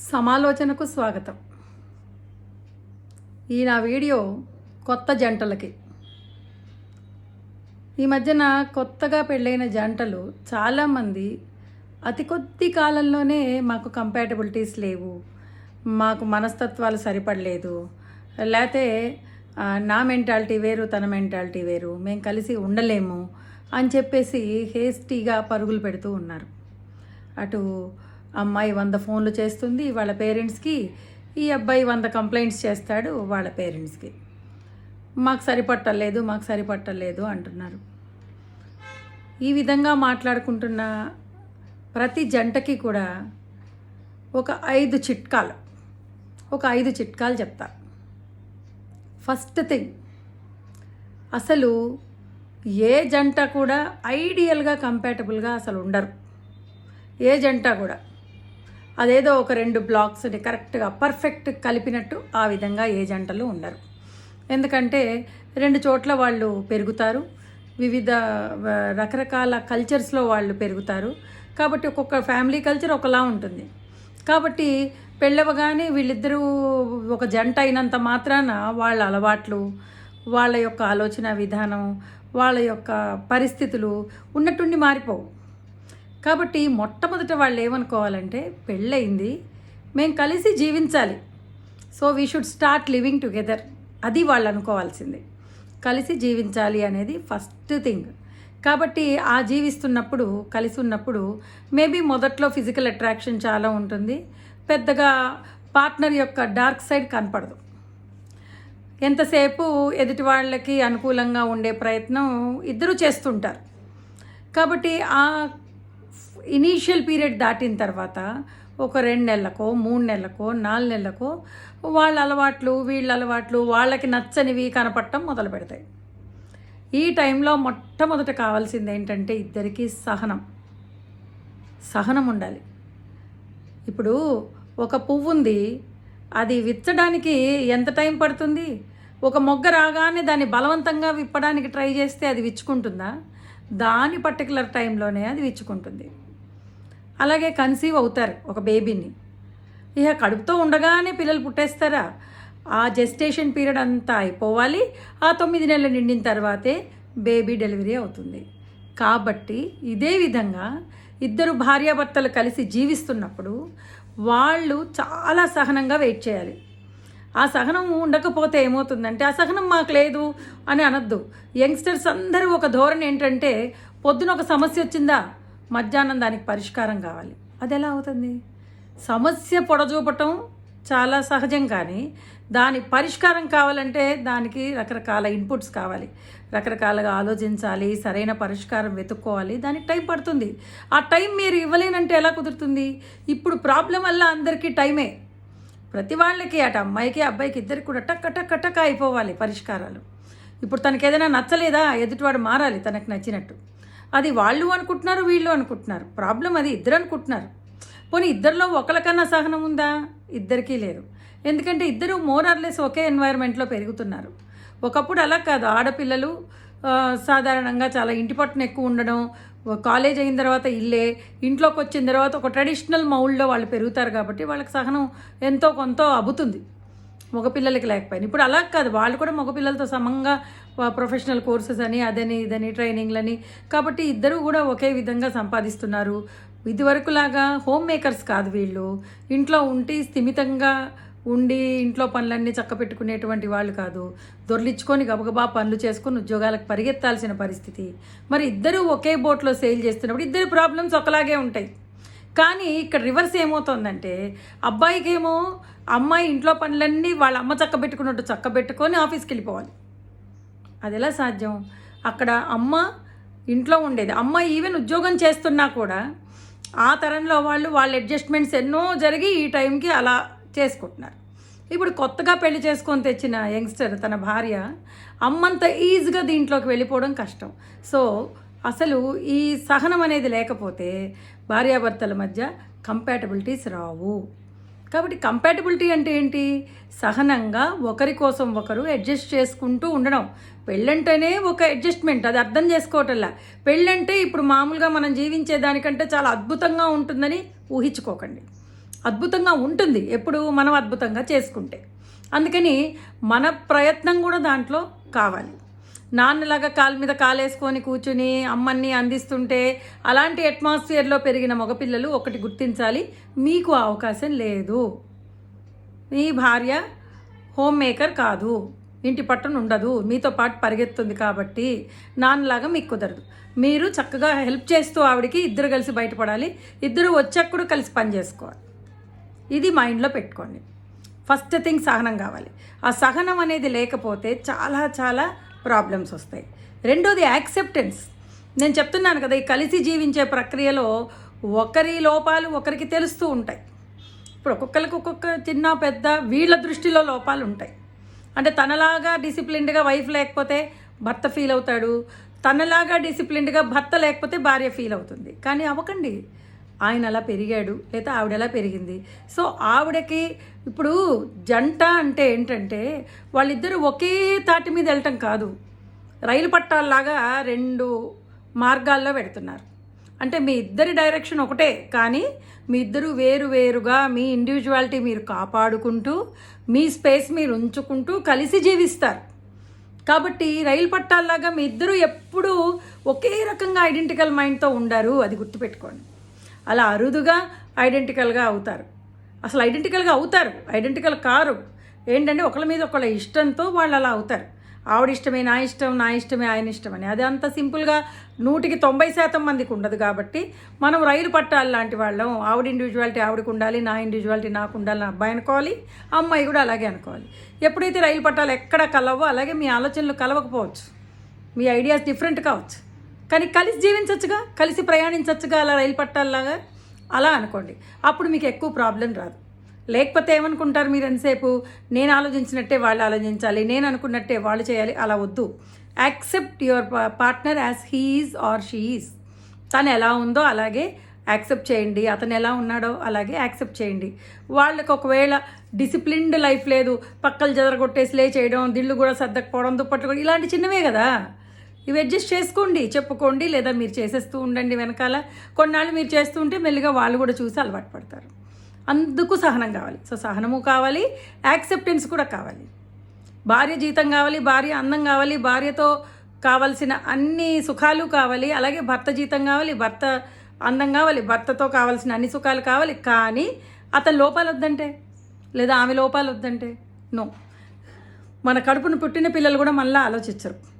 సమాలోచనకు స్వాగతం. ఈ నా వీడియో కొత్త జంటలకి. ఈ మధ్యన కొత్తగా పెళ్ళైన జంటలు చాలామంది అతి కొద్ది కాలంలోనే మాకు కంపాటబిలిటీస్ లేవు మాకు మనస్తత్వాలు సరిపడలేదు లేకపోతే నా మెంటాలిటీ వేరు తన మెంటాలిటీ వేరు మేము కలిసి ఉండలేము అని చెప్పేసి హేస్టీగా పరుగులు పెడుతూ ఉన్నారు. అటు అమ్మాయి వంద ఫోన్లు చేస్తుంది వాళ్ళ పేరెంట్స్కి ఈ అబ్బాయి వంద కంప్లైంట్స్ చేస్తాడు వాళ్ళ పేరెంట్స్కి. మాకు సరిపట్టలేదు మాకు సరిపట్టలేదు అంటున్నారు. ఈ విధంగా మాట్లాడుకుంటున్న ప్రతి జంటకి కూడా ఒక ఐదు చిట్కాలు ఒక ఐదు చిట్కాలు చెప్తా. ఫస్ట్ థింగ్ అసలు ఏ జంట కూడా ఐడియల్గా కంపాటబుల్గా అసలు ఉండరు. ఏ జంట కూడా. అదేదో ఒక రెండు బ్లాక్స్ని కరెక్ట్గా పర్ఫెక్ట్ కలిపినట్టు ఆ విధంగా ఏ జంటలు ఉండరు. ఎందుకంటే రెండు చోట్ల వాళ్ళు పెరుగుతారు వివిధ రకరకాల కల్చర్స్లో వాళ్ళు పెరుగుతారు. కాబట్టి ఒక్కొక్క ఫ్యామిలీ కల్చర్ ఒకలా ఉంటుంది. కాబట్టి పెళ్ళవగానే వీళ్ళిద్దరూ ఒక జంట అయినంత మాత్రాన వాళ్ళ అలవాట్లు వాళ్ళ యొక్క ఆలోచన విధానం వాళ్ళ యొక్క పరిస్థితులు ఉన్నట్టుండి మారిపోవు. కాబట్టి మొట్టమొదట వాళ్ళు ఏమనుకోవాలంటే పెళ్ళయింది మేము కలిసి జీవించాలి. So we should start living together అది వాళ్ళు అనుకోవాల్సింది. కలిసి జీవించాలి అనేది ఫస్ట్ థింగ్ కాబట్టి ఆ జీవిస్తున్నప్పుడు కలిసి ఉన్నప్పుడు మేబీ మొదట్లో ఫిజికల్ అట్రాక్షన్ చాలా ఉంటుంది. పెద్దగా పార్ట్నర్ యొక్క డార్క్ సైడ్ కనపడదు. ఎంతసేపు ఎదుటి వాళ్ళకి అనుకూలంగా ఉండే ప్రయత్నం ఇద్దరూ చేస్తుంటారు. కాబట్టి ఆ ఇనీషియల్ పీరియడ్ దాటిన తర్వాత ఒక రెండు నెలలకో మూడు నెలలకో నాలుగు నెలలకో వాళ్ళ అలవాట్లు వీళ్ళ అలవాట్లు వాళ్ళకి నచ్చనివి కనపడటం మొదలు పెడతాయి. ఈ టైంలో మొట్టమొదట కావాల్సింది ఏంటంటే ఇద్దరికీ సహనం. సహనం ఉండాలి. ఇప్పుడు ఒక పువ్వు ఉంది అది విచ్చడానికి ఎంత టైం పడుతుంది? ఒక మొగ్గ రాగానే దాన్ని బలవంతంగా విప్పడానికి ట్రై చేస్తే అది విచ్చుకుంటుందా? దాని పర్టికులర్ టైంలోనే అది విచ్చుకుంటుంది. అలాగే కన్సీవ్ అవుతారు ఒక బేబీని. ఇక కడుపుతో ఉండగానే పిల్లలు పుట్టేస్తారా? ఆ జెస్టేషన్ పీరియడ్ అంతా అయిపోవాలి. ఆ తొమ్మిది నెలలు నిండిన తర్వాతే బేబీ డెలివరీ అవుతుంది. కాబట్టి ఇదే విధంగా ఇద్దరు భార్యాభర్తలు కలిసి జీవిస్తున్నప్పుడు వాళ్ళు చాలా సహనంగా వెయిట్ చేయాలి. ఆ సహనం ఉండకపోతే ఏమవుతుందంటే ఆ సహనం మాకు లేదు అని అనొద్దు. యంగ్స్టర్స్ అందరూ ఒక ధోరణి ఏంటంటే పొద్దున ఒక సమస్య వచ్చిందా? మధ్యాహ్నం దానికి పరిష్కారం కావాలి. అది ఎలా అవుతుంది? సమస్య పొడజూపటం చాలా సహజం కానీ దాని పరిష్కారం కావాలంటే దానికి రకరకాల ఇన్పుట్స్ కావాలి. రకరకాలుగా ఆలోచించాలి సరైన పరిష్కారం వెతుక్కోవాలి. దానికి టైం పడుతుంది. ఆ టైం మీరు ఇవ్వలేనంటే ఎలా కుదురుతుంది? ఇప్పుడు ప్రాబ్లం వల్ల అందరికీ టైమే. ప్రతి వాళ్ళకి అటు అమ్మాయికి అబ్బాయికి ఇద్దరికి కూడా టక్క టక్క టక్క అయిపోవాలి పరిష్కారాలు. ఇప్పుడు తనకి ఏదైనా నచ్చలేదా? ఎదుటివాడు మారాలి తనకు నచ్చినట్టు. అది వాళ్ళు అనుకుంటున్నారు వీళ్ళు అనుకుంటున్నారు. ప్రాబ్లం అది ఇద్దరు అనుకుంటున్నారు. పోనీ ఇద్దరిలో ఒకరికన్నా సహనం ఉందా? ఇద్దరికీ లేదు. ఎందుకంటే ఇద్దరు మోర్ ఆర్లెస్ ఒకే ఎన్వైర్న్మెంట్లో పెరుగుతున్నారు. ఒకప్పుడు అలా కాదు. ఆడపిల్లలు సాధారణంగా చాలా ఇంటి పట్టున ఎక్కువ ఉండడం కాలేజ్ అయిన తర్వాత ఇల్లే ఇంట్లోకి వచ్చిన తర్వాత ఒక ట్రెడిషనల్ మౌల్డ్లో వాళ్ళు పెరుగుతారు కాబట్టి వాళ్ళకి సహనం ఎంతో కొంత అబ్బుతుంది. మగపిల్లలకి లేకపోయినా. ఇప్పుడు అలా కాదు వాళ్ళు కూడా మగపిల్లలతో సమంగా ప్రొఫెషనల్ కోర్సెస్ అని అదని ఇదని ట్రైనింగ్లని కాబట్టి ఇద్దరు కూడా ఒకే విధంగా సంపాదిస్తున్నారు. ఇదివరకులాగా హోమ్ మేకర్స్ కాదు వీళ్ళు. ఇంట్లో ఉండి స్థిమితంగా ఉండి ఇంట్లో పనులన్నీ చక్కపెట్టుకునేటువంటి వాళ్ళు కాదు. దొర్లించుకొని గబగబా పనులు చేసుకొని ఉద్యోగాలకు పరిగెత్తాల్సిన పరిస్థితి. మరి ఇద్దరు ఒకే బోట్లో సేల్ చేస్తున్నప్పుడు ఇద్దరు ప్రాబ్లమ్స్ ఒకలాగే ఉంటాయి. కానీ ఇక్కడ రివర్స్ ఏమవుతుందంటే అబ్బాయికేమో అమ్మాయి ఇంట్లో పనులన్నీ వాళ్ళ అమ్మ చక్క పెట్టుకున్నట్టు చక్క పెట్టుకొని ఆఫీస్కి వెళ్ళిపోవాలి. అది ఎలా సాధ్యం? అక్కడ అమ్మ ఇంట్లో ఉండేది. అమ్మ ఈవెన్ ఉద్యోగం చేస్తున్నా కూడా ఆ తరంలో వాళ్ళు వాళ్ళ అడ్జస్ట్మెంట్స్ ఎన్నో జరిగి ఈ టైంకి అలా చేసుకుంటున్నారు. ఇప్పుడు కొత్తగా పెళ్ళి చేసుకొని తెచ్చిన యంగ్స్టర్ తన భార్య అమ్మంత ఈజీగా దీంట్లోకి వెళ్ళిపోవడం కష్టం. సో అసలు ఈ సహనం అనేది లేకపోతే భార్యాభర్తల మధ్య కంపాటబిలిటీస్ రావు. కాబట్టి కంపాటబిలిటీ అంటే ఏంటి? సహనంగా ఒకరి కోసం ఒకరు అడ్జస్ట్ చేసుకుంటూ ఉండడం. పెళ్ళంటేనే ఒక అడ్జస్ట్మెంట్ అది అర్థం చేసుకోవటంలా. పెళ్ళంటే ఇప్పుడు మామూలుగా మనం జీవించే దానికంటే చాలా అద్భుతంగా ఉంటుందని ఊహించుకోకండి. అద్భుతంగా ఉంటుంది ఎప్పుడు మనం అద్భుతంగా చేసుకుంటే. అందుకని మన ప్రయత్నం కూడా దాంట్లో కావాలి. నాన్నలాగా కాలు మీద కాలేసుకొని కూర్చుని అమ్మని అందిస్తుంటే అలాంటి అట్మాస్ఫియర్లో పెరిగిన మగపిల్లలు ఒకటి గుర్తించాలి మీకు అవకాశం లేదు. మీ భార్య హోమ్ మేకర్ కాదు. ఇంటి పట్టున ఉండదు. మీతో పాటు పరిగెత్తుంది కాబట్టి నాన్నలాగా మీకు కుదరదు. మీరు చక్కగా హెల్ప్ చేస్తూ ఆవిడకి ఇద్దరు కలిసి బయటపడాలి. ఇద్దరు వచ్చేప్పుడు కలిసి పని చేసుకోవాలి. ఇది మైండ్లో పెట్టుకోండి. ఫస్ట్ థింగ్ సహనం కావాలి. ఆ సహనం అనేది లేకపోతే చాలా చాలా ప్రాబ్లమ్స్ వస్తాయి. రెండోది యాక్సెప్టెన్స్ నేను చెప్తున్నాను కదా ఈ కలిసి జీవించే ప్రక్రియలో ఒకరి లోపాలు ఒకరికి తెలుస్తూ ఉంటాయి. ఇప్పుడు ఒక్కొక్కరికి ఒక్కొక్క చిన్న పెద్ద వీళ్ళ దృష్టిలో లోపాలు ఉంటాయి. అంటే తనలాగా డిసిప్లిన్డ్గా వైఫ్ లేకపోతే భర్త ఫీల్ అవుతాడు. తనలాగా డిసిప్లిన్డ్గా భర్త లేకపోతే భార్య ఫీల్ అవుతుంది. కానీ అవ్వకండి. ఆయన అలా పెరిగాడు లేదా ఆవిడ ఎలా పెరిగింది. సో ఆవిడకి ఇప్పుడు జంట అంటే ఏంటంటే వాళ్ళిద్దరూ ఒకే తాటి మీద వెళ్ళటం కాదు. రైలు పట్టాల్లాగా రెండు మార్గాల్లో పెడుతున్నారు అంటే మీ ఇద్దరి డైరెక్షన్ ఒకటే కానీ మీ ఇద్దరు వేరు వేరుగా మీ ఇండివిజువాలిటీ మీరు కాపాడుకుంటూ మీ స్పేస్ మీరు ఉంచుకుంటూ కలిసి జీవిస్తారు. కాబట్టి రైలు పట్టాల్లాగా మీ ఇద్దరు ఎప్పుడూ ఒకే రకంగా ఐడెంటికల్ మైండ్తో ఉండరు అది గుర్తుపెట్టుకోండి. అలా అరుదుగా ఐడెంటికల్గా అవుతారు. అసలు ఐడెంటికల్గా అవుతారు. ఐడెంటికల్ కారు. ఏంటంటే ఒకళ్ళ మీద ఒకళ్ళ ఇష్టంతో వాళ్ళు అలా అవుతారు. ఆవిడ ఇష్టమే నా ఇష్టం నా ఇష్టమే ఆయన ఇష్టమని అది అంత సింపుల్గా నూటికి తొంభై శాతం మందికి ఉండదు కాబట్టి మనం రైలు పట్టాలి లాంటి వాళ్ళం. ఆవిడ ఇండివిజువాలిటీ ఆవిడకు ఉండాలి నా ఇండివిజువాలిటీ నాకు ఉండాలి అబ్బాయి అనుకోవాలి అమ్మాయి కూడా అలాగే అనుకోవాలి. ఎప్పుడైతే రైలు పట్టాలు ఎక్కడ కలవో అలాగే మీ ఆలోచనలు కలవకపోవచ్చు. మీ ఐడియాస్ డిఫరెంట్ కావచ్చు. కానీ కలిసి జీవించవచ్చుగా కలిసి ప్రయాణించవచ్చుగా అలా రైలు పట్టాలలాగా? అలా అనుకోండి. అప్పుడు మీకు ఎక్కువ ప్రాబ్లం రాదు. లేకపోతే ఏమనుకుంటారు మీరు ఎంతసేపు? నేను ఆలోచించినట్టే వాళ్ళు ఆలోచించాలి నేను అనుకున్నట్టే వాళ్ళు చేయాలి అలా వద్దు. Accept your partner as he is or she is తను ఎలా ఉందో అలాగే యాక్సెప్ట్ చేయండి. అతను ఎలా ఉన్నాడో అలాగే యాక్సెప్ట్ చేయండి. వాళ్ళకి ఒకవేళ డిసిప్లిన్డ్ లైఫ్ లేదు పక్కలు జదరగొట్టేసి లే చేయడం దిళ్ళు కూడా సర్దకపోవడం దుప్పట్లు కూడా ఇలాంటి చిన్నవే కదా? ఇవి అడ్జస్ట్ చేసుకోండి చెప్పుకోండి లేదా మీరు చేసేస్తూ ఉండండి వెనకాల. కొన్నాళ్ళు మీరు చేస్తూ ఉంటే మెల్లిగా వాళ్ళు కూడా చూసి అలవాటు పడతారు. అందుకు సహనం కావాలి. సో సహనము కావాలి యాక్సెప్టెన్స్ కూడా కావాలి. భార్య జీతం కావాలి భార్య అందం కావాలి భార్యతో కావలసిన అన్ని సుఖాలు కావాలి అలాగే భర్త జీతం కావాలి భర్త అందం కావాలి భర్తతో కావాల్సిన అన్ని సుఖాలు కావాలి కానీ అతని లోపాలు వద్దంటే? లేదా ఆమె లోపాలు వద్దంటే? నో. మన కడుపును పుట్టిన పిల్లలు కూడా మళ్ళీ ఆలోచించరు.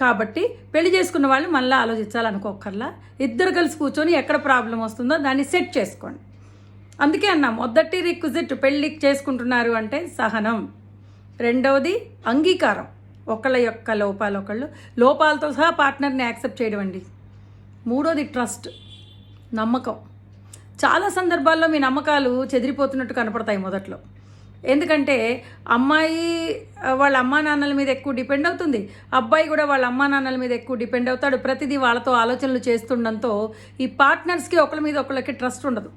కాబట్టి పెళ్ళి చేసుకున్న వాళ్ళు మళ్ళీ ఆలోచించాలనుకోకర్లా ఇద్దరు కలిసి కూర్చొని ఎక్కడ ప్రాబ్లం వస్తుందో దాన్ని సెట్ చేసుకోండి. అందుకే అన్నా మొదటి రిక్విజిట్ పెళ్ళి చేసుకుంటున్నారు అంటే సహనం. రెండవది అంగీకారం. ఒకళ్ళ యొక్క లోపాలు ఒకళ్ళు. లోపాలతో సహా పార్ట్నర్ని యాక్సెప్ట్ చేయడం అండి. మూడోది ట్రస్ట్. నమ్మకం. చాలా సందర్భాల్లో మీ నమ్మకాలు చెదిరిపోతున్నట్టు కనపడతాయి మొదట్లో. ఎందుకంటే అమ్మాయి వాళ్ళ అమ్మా నాన్నల మీద ఎక్కువ డిపెండ్ అవుతుంది. అబ్బాయి కూడా వాళ్ళ అమ్మా నాన్నల మీద ఎక్కువ డిపెండ్ అవుతాడు. ప్రతిదీ వాళ్ళతో ఆలోచనలు చేస్తుండడంతో ఈ పార్ట్నర్స్కి ఒకళ్ళ మీద ఒకళ్ళకి ట్రస్ట్ ఉండదు.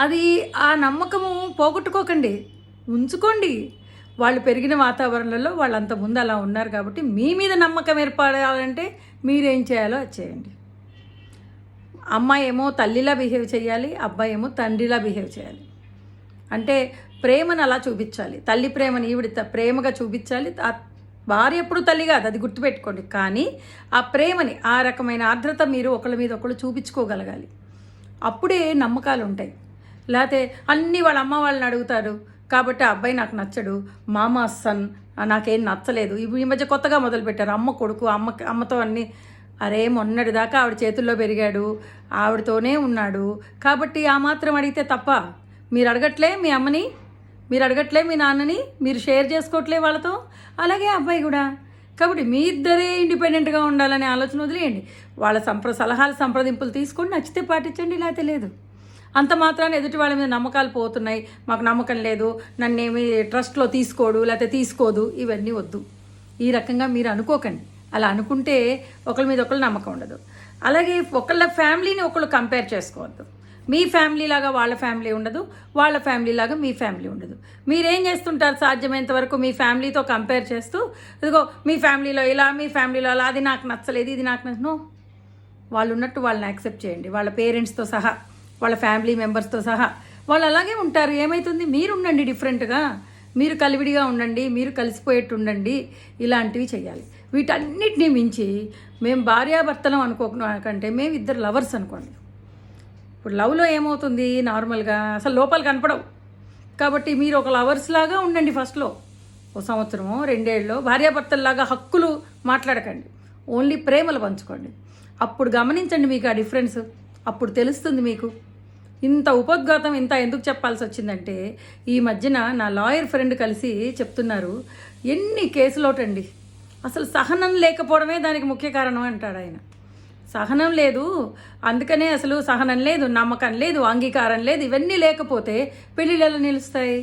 అది ఆ నమ్మకము పోగొట్టుకోకండి. ఉంచుకోండి. వాళ్ళు పెరిగిన వాతావరణంలో వాళ్ళంత ముందు అలా ఉన్నారు కాబట్టి మీ మీద నమ్మకం ఏర్పడాలంటే మీరేం చేయాలో అది చేయండి. అమ్మాయి ఏమో తల్లిలా బిహేవ్ చేయాలి అబ్బాయి ఏమో తండ్రిలా బిహేవ్ చేయాలి. అంటే ప్రేమను అలా చూపించాలి. తల్లి ప్రేమని ఈవిడ త- ప్రేమగా చూపించాలి. భార్య ఎప్పుడు తల్లి కాదు అది గుర్తుపెట్టుకోండి. కానీ ఆ ప్రేమని ఆ రకమైన ఆర్ద్రత మీరు ఒకళ్ళ మీద ఒకళ్ళు చూపించుకోగలగాలి. అప్పుడే నమ్మకాలు ఉంటాయి. లేకపోతే అన్నీ వాళ్ళ అమ్మ వాళ్ళని అడుగుతారు కాబట్టి ఆ అబ్బాయి నాకు నచ్చడు మామ సన్ నాకేం నచ్చలేదు. ఈ మధ్య కొత్తగా మొదలుపెట్టారు అమ్మ కొడుకు అమ్మ అమ్మతో అన్నీ. అరే మొన్నటి దాకా ఆవిడ చేతుల్లో పెరిగాడు ఆవిడతోనే ఉన్నాడు. కాబట్టి ఆ మాత్రం అడిగితే తప్ప మీరు అడగట్లే మీ అమ్మని? మీరు అడగట్లే మీ నాన్నని మీరు షేర్ చేసుకోవట్లే వాళ్ళతో? అలాగే అబ్బాయి కూడా. కాబట్టి మీ ఇద్దరే ఇండిపెండెంట్గా ఉండాలనే ఆలోచన వదిలేయండి. వాళ్ళ సంప్ర సలహాలు సంప్రదింపులు తీసుకొని నచ్చితే పాటించండి లేకపోతే లేదు. అంత మాత్రాన్ని ఎదుటి వాళ్ళ మీద నమ్మకాలు పోతున్నాయి. మాకు నమ్మకం లేదు. నన్నేమి ట్రస్ట్లో తీసుకోడు లేకపోతే తీసుకోదు. ఇవన్నీ వద్దు. ఈ రకంగా మీరు అనుకోకండి. అలా అనుకుంటే ఒకళ్ళ మీద ఒకళ్ళు నమ్మకం ఉండదు. అలాగే ఒకళ్ళ ఫ్యామిలీని ఒకళ్ళు కంపేర్ చేసుకోవద్దు. మీ ఫ్యామిలీ లాగా వాళ్ళ ఫ్యామిలీ ఉండదు వాళ్ళ ఫ్యామిలీ లాగా మీ ఫ్యామిలీ ఉండదు. మీరేం చేస్తుంటారు సాధ్యమైనంత వరకు మీ ఫ్యామిలీతో కంపేర్ చేస్తూ ఇదిగో మీ ఫ్యామిలీలో ఇలా మీ ఫ్యామిలీలో అలా అది నాకు నచ్చలేదు ఇది నాకు నచ్చను వాళ్ళు ఉన్నట్టు వాళ్ళని యాక్సెప్ట్ చేయండి. వాళ్ళ పేరెంట్స్తో సహా వాళ్ళ ఫ్యామిలీ మెంబర్స్తో సహా. వాళ్ళు అలాగే ఉంటారు. ఏమవుతుంది మీరు ఉండండి డిఫరెంట్గా మీరు కలివిడిగా ఉండండి మీరు కలిసిపోయేట్టు ఉండండి. ఇలాంటివి చేయాలి. వీటన్నిటిని మించి మేము భార్యాభర్తలం అనుకోకంటే మేము ఇద్దరు లవర్స్ అనుకోండి. ఇప్పుడు లవ్లో ఏమవుతుంది? నార్మల్గా అసలు లోపాలు కనపడవు. కాబట్టి మీరు ఒక లవర్స్ లాగా ఉండండి ఫస్ట్లో ఓ సంవత్సరమో రెండేళ్ళు భార్యాభర్తల్లాగా హక్కులు మాట్లాడకండి. ఓన్లీ ప్రేమలు పంచుకోండి. అప్పుడు గమనించండి మీకు ఆ డిఫరెన్స్ అప్పుడు తెలుస్తుంది మీకు. ఇంత ఉపద్ఘాతం ఇంత ఎందుకు చెప్పాల్సి వచ్చిందంటే ఈ మధ్యన నా లాయర్ ఫ్రెండ్ కలిసి చెప్తున్నారు ఎన్ని కేసులోటండి అసలు సహనం లేకపోవడమే దానికి ముఖ్య కారణం అంటాడు ఆయన. సహనం లేదు. అందుకనే అసలు సహనం లేదు నమ్మకం లేదు అంగీకారం లేదు ఇవన్నీ లేకపోతే పెళ్ళిళ్ళు ఎలా నిలుస్తాయి?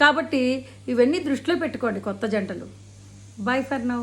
కాబట్టి ఇవన్నీ దృష్టిలో పెట్టుకోండి కొత్త జంటలు. Bye for now